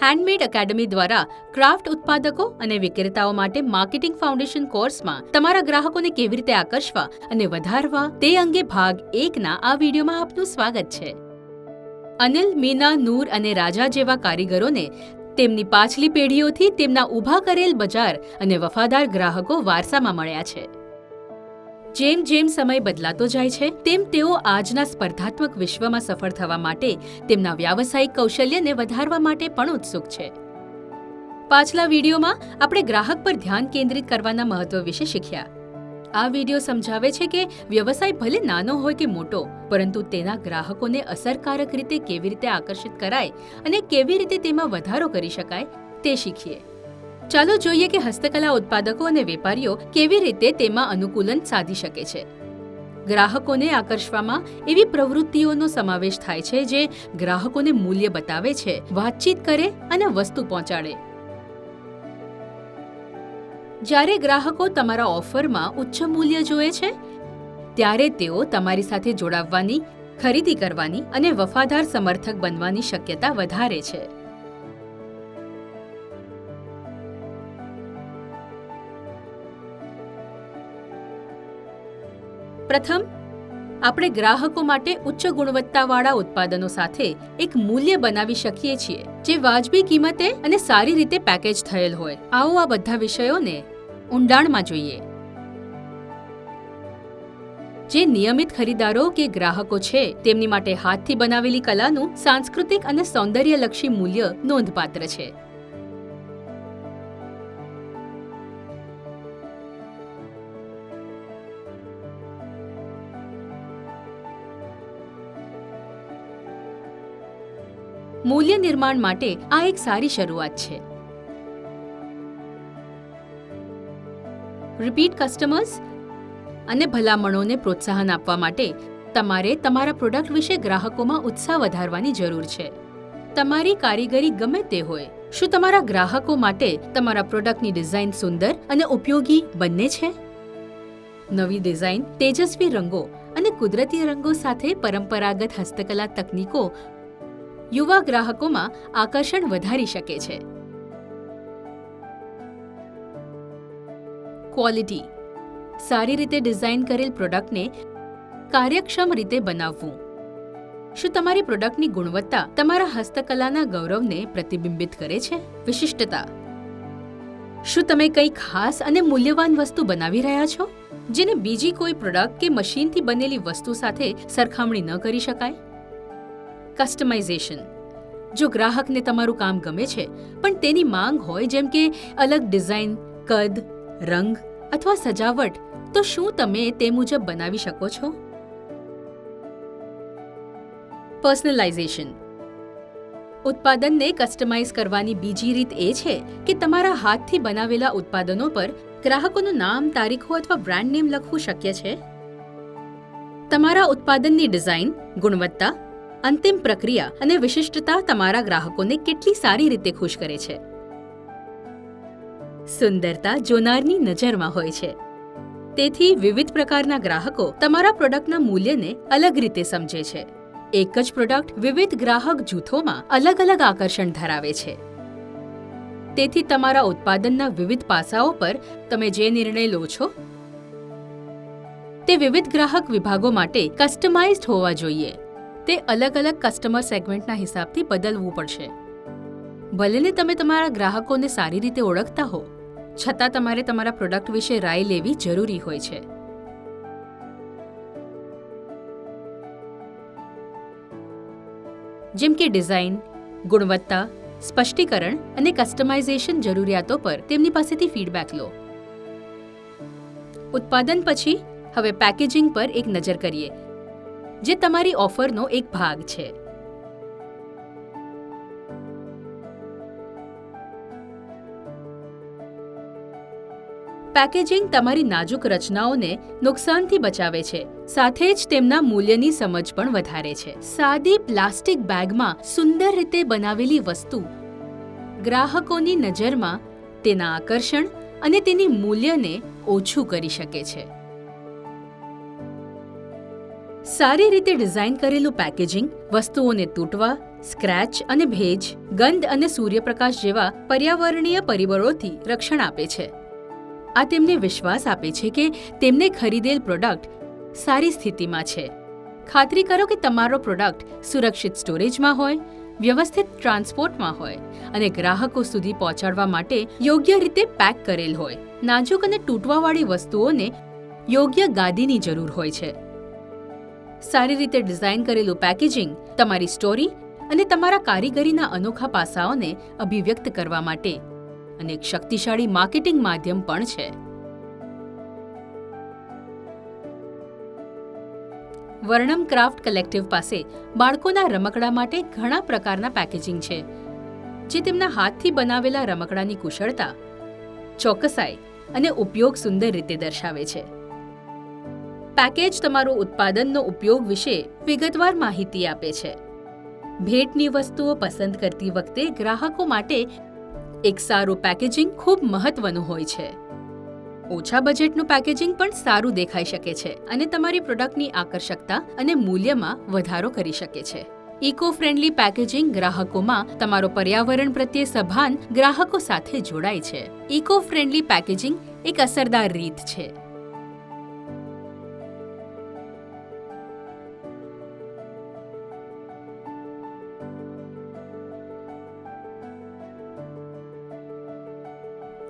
Handmade academy દ્વારા craft ઉત્પાદકો અને વિક્રેતાઓ માટે માર્કેટિંગ ફાઉન્ડેશન કોર્સમાં તમારા ગ્રાહકોને કેવી રીતે આકર્ષવા અને વધારવા તે અંગે ભાગ એકના આ વિડીયોમાં આપનું સ્વાગત છે. અનિલ, મીના, નૂર અને રાજા જેવા કારીગરોને તેમની પાછલી પેઢીઓથી તેમના ઊભા કરેલ બજાર અને વફાદાર ગ્રાહકો વારસામાં મળ્યા છે. જેમ જેમ સમય બદલાતો જાય છે, તેમ તેઓ આજના સ્પર્ધાત્મક વિશ્વમાં સફળ થવા માટે, તેમના વ્યાવસાયિક કૌશલ્યને વધારવા માટે પણ ઉત્સુક છે. પાછલા વિડીયોમાં આપણે ગ્રાહક પર ધ્યાન કેન્દ્રિત કરવાના મહત્વ વિશે શીખ્યા. આ વીડિયો સમજાવે છે કે વ્યવસાય ભલે નાનો હોય કે મોટો, પરંતુ તેના ગ્રાહકોને અસરકારક રીતે કેવી રીતે આકર્ષિત કરાય અને કેવી રીતે તેમાં વધારો કરી શકાય, તે શીખીએ. ચાલો જોઈએ કે હસ્તકલા ઉત્પાદકો અને વેપારીઓ કેવી રીતે તેમાં અનુકૂલન સાધી શકે છે. ગ્રાહકોને આકર્ષવામાં એવી પ્રવૃત્તિઓનો સમાવેશ થાય છે જે ગ્રાહકોને મૂલ્ય બતાવે છે, વાતચીત કરે અને વસ્તુ પહોંચાડે. જ્યારે ગ્રાહકો તમારા ઓફરમાં ઉચ્ચ મૂલ્ય જોએ છે, ત્યારે તેઓ તમારી સાથે જોડાવવાની, ખરીદી કરવાની અને વફાદાર સમર્થક બનવાની શક્યતા વધારે છે. પ્રથમ, આપણે ગ્રાહકો માટે ઉચ્ચ ગુણવત્તાવાળા ઉત્પાદનો સાથે એક મૂલ્ય બનાવી શકીએ છીએ, જે વાજબી કિંમતે અને સારી રીતે પેકેજ થયેલ હોય. આવો આ બધા વિષયોને ઊંડાણમાં જોઈએ. જે નિયમિત ખરીદારો કે ગ્રાહકો છે, તેમની માટે હાથથી બનાવેલી કલાનું સાંસ્કૃતિક અને સૌંદર્યલક્ષી મૂલ્ય નોંધપાત્ર છે. મૂલ્ય નિર્માણ માટે આ એક સારી શરૂઆત છે. રિપીટ કસ્ટમર્સ અને ભલામણોને પ્રોત્સાહન આપવા માટે તમારે તમારા પ્રોડક્ટ વિશે ગ્રાહકોમાં ઉત્સાહ વધારવાની જરૂર છે. તમારી કારીગરી ગમે તે હોય, શું તમારા ગ્રાહકો માટે તમારા પ્રોડક્ટની ડિઝાઇન સુંદર અને ઉપયોગી બંને છે? નવી ડિઝાઇન તેજસ્વી રંગો અને કુદરતી રંગો સાથે પરંપરાગત હસ્તકલા તકનીકો યુવા ગ્રાહકોમાં આકર્ષણ વધારી શકે છે. ક્વોલિટી સારી રીતે ડિઝાઇન કરેલ પ્રોડક્ટને કાર્યક્ષમ રીતે બનાવવું. શું તમારી પ્રોડક્ટની ગુણવત્તા તમારા હસ્તકલાના ગૌરવને પ્રતિબિંબિત કરે છે? વિશિષ્ટતા. શું તમે કંઈ ખાસ અને મૂલ્યવાન વસ્તુ બનાવી રહ્યા છો? જેને બીજી કોઈ પ્રોડક્ટ કે મશીનથી બનેલી વસ્તુ સાથે સરખામણી ન કરી શકાય? કસ્ટમાઇઝેશન જો ગ્રાહકને તમારું કામ ગમે છે, પણ તેની માંગ હોય જેમ કે અલગ ડિઝાઇન, કદ, રંગ અથવા સજાવટ, તો શું તમે તે મુજબ બનાવી શકો છો? પર્સનલાઇઝેશન ઉત્પાદનને કસ્ટમાઇઝ કરવાની બીજી રીત એ છે કે તમારા હાથથી બનાવેલા ઉત્પાદનો પર ગ્રાહકોનું નામ, તારીખો અથવા બ્રાન્ડ નેમ લખવું શક્ય છે? તમારા ઉત્પાદનની ડિઝાઇન ગુણવત્તા અંતિમ પ્રક્રિયા અને વિશિષ્ટતા તમારા ગ્રાહકોને કેટલી સારી રીતે ખુશ કરે છે. સુંદરતા જોનારની નજરમાં હોય છે. તેથી વિવિધ પ્રકારના ગ્રાહકો તમારા પ્રોડક્ટના મૂલ્યને અલગ રીતે સમજે છે. એક જ પ્રોડક્ટ વિવિધ ગ્રાહક જૂથોમાં અલગ અલગ આકર્ષણ ધરાવે છે. તેથી તમારા ઉત્પાદનના વિવિધ પાસાઓ પર તમે જે નિર્ણય લો છો, તે વિવિધ ગ્રાહક વિભાગો માટે કસ્ટમાઇઝ્ડ હોવા જોઈએ. તે અલગ અલગ કસ્ટમર સેગમેન્ટના હિસાબથી બદલવું પડશે. ભલેને તમે તમારા ગ્રાહકોને સારી રીતે ઓળખતા હો, છતાં તમારે તમારા પ્રોડક્ટ વિશે રાય લેવી જરૂરી હોય છે. જેમ કે ડિઝાઇન ગુણવત્તા, સ્પષ્ટીકરણ અને કસ્ટમાઇઝેશન જરૂરિયાતો પર તેમની પાસેથી ફીડબેક લો. ઉત્પાદન પછી હવે પેકેજિંગ પર એક નજર કરીએ. જે તમારી ઓફરનો એક ભાગ છે. પેકેજિંગ તમારી નાજુક રચનાઓને નુકસાનથી બચાવે છે, સાથે જ તેમના મૂલ્યની સમજ પણ વધારે છે. સાદી પ્લાસ્ટિક બેગમાં સુંદર રીતે બનાવેલી વસ્તુ ગ્રાહકોની નજરમાં તેના આકર્ષણ અને તેની મૂલ્યને ઓછું કરી શકે છે. સારી રીતે ડિઝાઇન કરેલું પેકેજિંગ, વસ્તુઓને તૂટવા, સ્ક્રેચ અને ભેજ, ગંધ અને સૂર્યપ્રકાશ જેવા પર્યાવરણીય પરિબળોથી રક્ષણ આપે છે. આ તેમને વિશ્વાસ આપે છે કે તેમને ખરીદેલ પ્રોડક્ટ સારી સ્થિતિમાં છે. ખાતરી કરો કે તમારો પ્રોડક્ટ સુરક્ષિત સ્ટોરેજમાં હોય, વ્યવસ્થિત ટ્રાન્સપોર્ટમાં હોય અને ગ્રાહકો સુધી પહોંચાડવા માટે યોગ્ય રીતે પેક કરેલ હોય. નાજુક અને તૂટવાવાળી વસ્તુઓને યોગ્ય ગાદીની જરૂર હોય છે. સારી રીતે ડિઝાઇન કરેલું પેકેજિંગ, તમારી સ્ટોરી અને તમારા કારીગરીના અનોખા પાસાઓને અભિવ્યક્ત કરવા માટે. અને એક શક્તિશાળી માર્કેટિંગ માધ્યમ પણ છે. વર્ણમ ક્રાફ્ટ કલેક્ટિવ પાસે બાળકોના રમકડા માટે ઘણા પ્રકારના પેકેજિંગ છે, જે તેમના હાથથી બનાવેલા રમકડાની કુશળતા, ચોકસાઈ અને ઉપયોગ સુંદર રીતે દર્શાવે છે. પેકેજ તમારું ઉત્પાદનનો ઉપયોગ વિશે વિગતવાર માહિતી આપે છે. ભેટની વસ્તુઓ પસંદ કરતી વખતે ગ્રાહકો માટે એક સારું પેકેજિંગ ખૂબ મહત્વનું હોય છે. ઓછા બજેટનું પેકેજિંગ પણ સારું દેખાઈ શકે છે અને તમારી પ્રોડક્ટની આકર્ષકતા અને મૂલ્યમાં વધારો કરી શકે છે. ઇકો ફ્રેન્ડલી પેકેજિંગ ગ્રાહકોમાં તમારો પર્યાવરણ પ્રત્યે સભાન ગ્રાહકો સાથે જોડાય છે. ઇકો ફ્રેન્ડલી પેકેજિંગ એક અસરદાર રીત છે.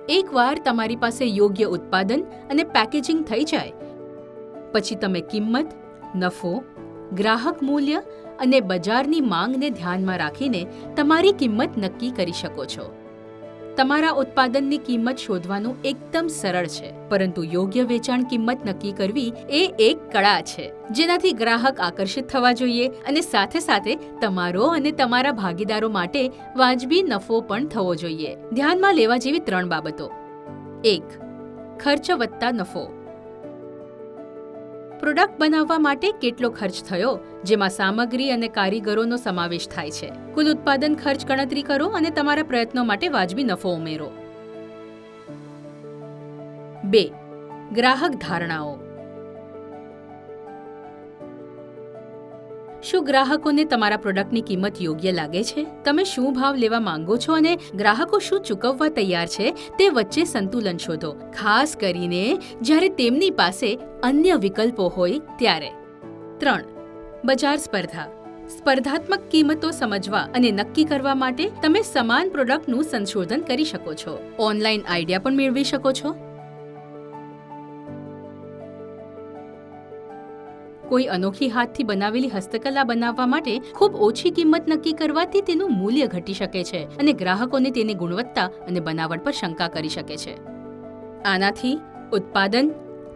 એકવાર તમારી પાસે યોગ્ય ઉત્પાદન અને પેકેજિંગ થઈ જાય, પછી તમે કિંમત, નફો, ગ્રાહક મૂલ્ય અને બજારની માંગને ધ્યાનમાં રાખીને તમારી કિંમત નક્કી કરી શકો છો. તમારા ઉત્પાદનની કિંમત શોધવાનું એકદમ સરળ છે, પરંતુ યોગ્ય વેચાણ કિંમત નક્કી કરવી એ એક કળા છે, જેનાથી ગ્રાહક આકર્ષિત થવા જોઈએ અને સાથે સાથે તમારો અને તમારા ભાગીદારો માટે વાજબી નફો પણ થવો જોઈએ. ધ્યાનમાં લેવા જેવી ત્રણ બાબતો. એક, ખર્ચ વત્તા નફો. પ્રોડક્ટ બનાવવા માટે કેટલો ખર્ચ થયો, જેમાં સામગ્રી અને કારીગરોનો સમાવેશ થાય છે. કુલ ઉત્પાદન ખર્ચ ગણતરી કરો અને તમારા પ્રયત્નો માટે વાજબી નફો ઉમેરો. બે. ગ્રાહક ધારણાઓ. શું ગ્રાહકોને તમારા પ્રોડક્ટની કિંમત યોગ્ય લાગે છે? તમે શું ભાવ લેવા માંગો છો અને ગ્રાહકો શું ચૂકવવા તૈયાર છે તે વચ્ચે સંતુલન શોધો. ખાસ કરીને જ્યારે તેમની પાસે અન્ય વિકલ્પો હોય ત્યારે. ત્રણ. બજાર સ્પર્ધા. સ્પર્ધાત્મક કિંમતો સમજવા અને નક્કી કરવા માટે તમે સમાન પ્રોડક્ટનું સંશોધન કરી શકો છો. ઓનલાઈન આઈડિયા પણ મેળવી શકો છો. કોઈ અનોખી હાથથી બનાવેલી હસ્તકલા બનાવવા માટે ખૂબ ઓછી કિંમત નક્કી કરવાથી તેનું મૂલ્ય ઘટી શકે છે અને ગ્રાહકોને તેની ગુણવત્તા અને બનાવટ પર શંકા કરી શકે છે. આનાથી ઉત્પાદન,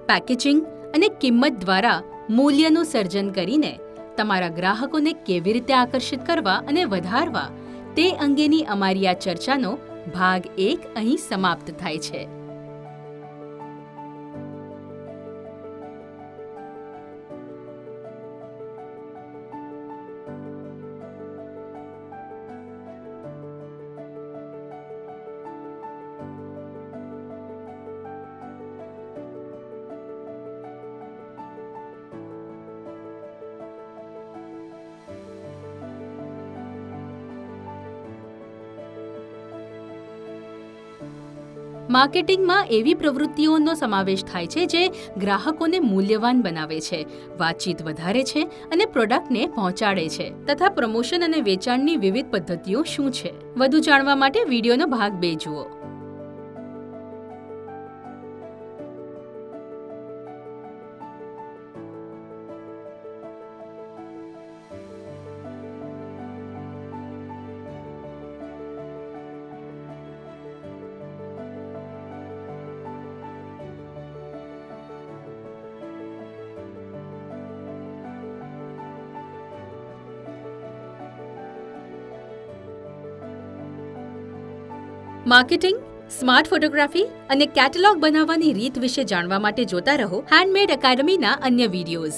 પેકેજિંગ અને કિંમત દ્વારા મૂલ્યનું સર્જન કરીને તમારા ગ્રાહકોને કેવી રીતે આકર્ષિત કરવા અને વધારવા તે અંગેની અમારી આ ચર્ચાનો ભાગ એક અહીં સમાપ્ત થાય છે. માર્કેટિંગમાં એવી પ્રવૃત્તિઓનો સમાવેશ થાય છે જે ગ્રાહકોને મૂલ્યવાન બનાવે છે, વાતચીત વધારે છે અને પ્રોડક્ટને પહોંચાડે છે, તથા પ્રમોશન અને વેચાણની વિવિધ પદ્ધતિઓ શું છે? વધુ જાણવા માટે વિડીયોનો ભાગ બે જુઓ. માર્કેટિંગ, સ્માર્ટ ફોટોગ્રાફી અને કેટલોગ બનાવવાની રીત વિશે જાણવા માટે જોતા રહો. હેન્ડમેડ એકેડમીના અન્ય વિડીયોઝ